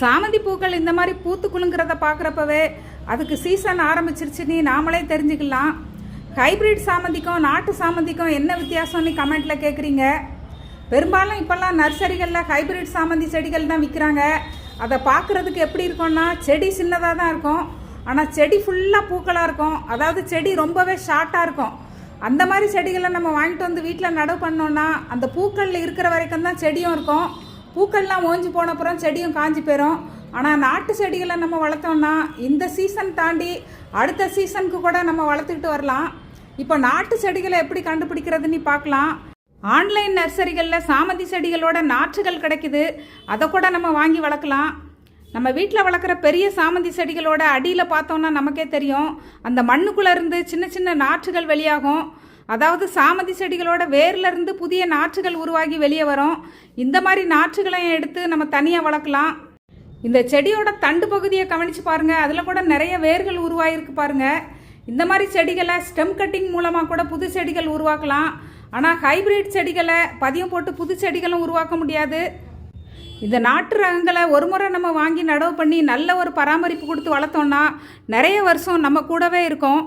சாமந்தி பூக்கள் இந்த மாதிரி பூத்து குலுங்கிறத பார்க்குறப்பவே அதுக்கு சீசன் ஆரம்பிச்சிருச்சுன்னு நாமளே தெரிஞ்சுக்கலாம். ஹைபிரிட் சாமந்திக்கும் நாட்டு சாமந்திக்கும் என்ன வித்தியாசம்னு கமெண்ட்டில் கேட்குறீங்க பெரும்பாலும் இப்போல்லாம் நர்சரிகளில் ஹைபிரிட் சாமந்தி செடிகள் தான் விற்கிறாங்க அதை பார்க்குறதுக்கு எப்படி இருக்கும்னா செடி சின்னதாக தான் இருக்கும். ஆனால் செடி ஃபுல்லாக பூக்களாக இருக்கும். அதாவது செடி ரொம்பவே ஷார்ட்டாக இருக்கும். அந்த மாதிரி செடிகளை நம்ம வாங்கிட்டு வந்து வீட்டில் நடவு பண்ணோன்னா அந்த பூக்களில் இருக்கிற வரைக்கும் தான் செடியும் இருக்கும். பூக்கள்லாம் ஓஞ்சி போன அப்புறம் செடியும் காஞ்சி போயிடும் ஆனால் நாட்டு செடிகளை நம்ம வளர்த்தோம்னா இந்த சீசன் தாண்டி அடுத்த சீசனுக்கு கூட நம்ம வளர்த்துக்கிட்டு வரலாம். இப்போ நாட்டு செடிகளை எப்படி கண்டுபிடிக்கிறதுன்னு பார்க்கலாம். ஆன்லைன் நர்சரிகளில் சாமந்தி செடிகளோட நாற்றுகள் கிடைக்குது. அதை கூட நம்ம வாங்கி வளர்க்கலாம். நம்ம வீட்டில் வளர்க்குற பெரிய சாமந்தி செடிகளோட அடியில் பார்த்தோம்னா நமக்கே தெரியும். அந்த மண்ணுக்குள்ளே இருந்து சின்ன சின்ன நாற்றுகள் வெளியாகும். அதாவது சாமந்தி செடிகளோட வேர்லேருந்து புதிய நாற்றுகள் உருவாகி வெளியே வரும். இந்த மாதிரி நாற்றுகளையும் எடுத்து நம்ம தனியாக வளர்க்கலாம். இந்த செடியோட தண்டு பகுதியை கவனிச்சு பாருங்கள் அதில் கூட நிறைய வேர்கள் உருவாகிருக்கு பாருங்கள் இந்த மாதிரி செடிகளை ஸ்டெம் கட்டிங் மூலமாக கூட புது செடிகள் உருவாக்கலாம். ஆனால் ஹைபிரிட் செடிகளை பதியம் போட்டு புது செடிகளும் உருவாக்க முடியாது. இந்த நாட்டு ரகங்களை ஒரு முறை நம்ம வாங்கி நடவு பண்ணி நல்ல ஒரு பராமரிப்பு கொடுத்து வளர்த்தோன்னா நிறைய வருஷம் நம்ம கூடவே இருக்கும்.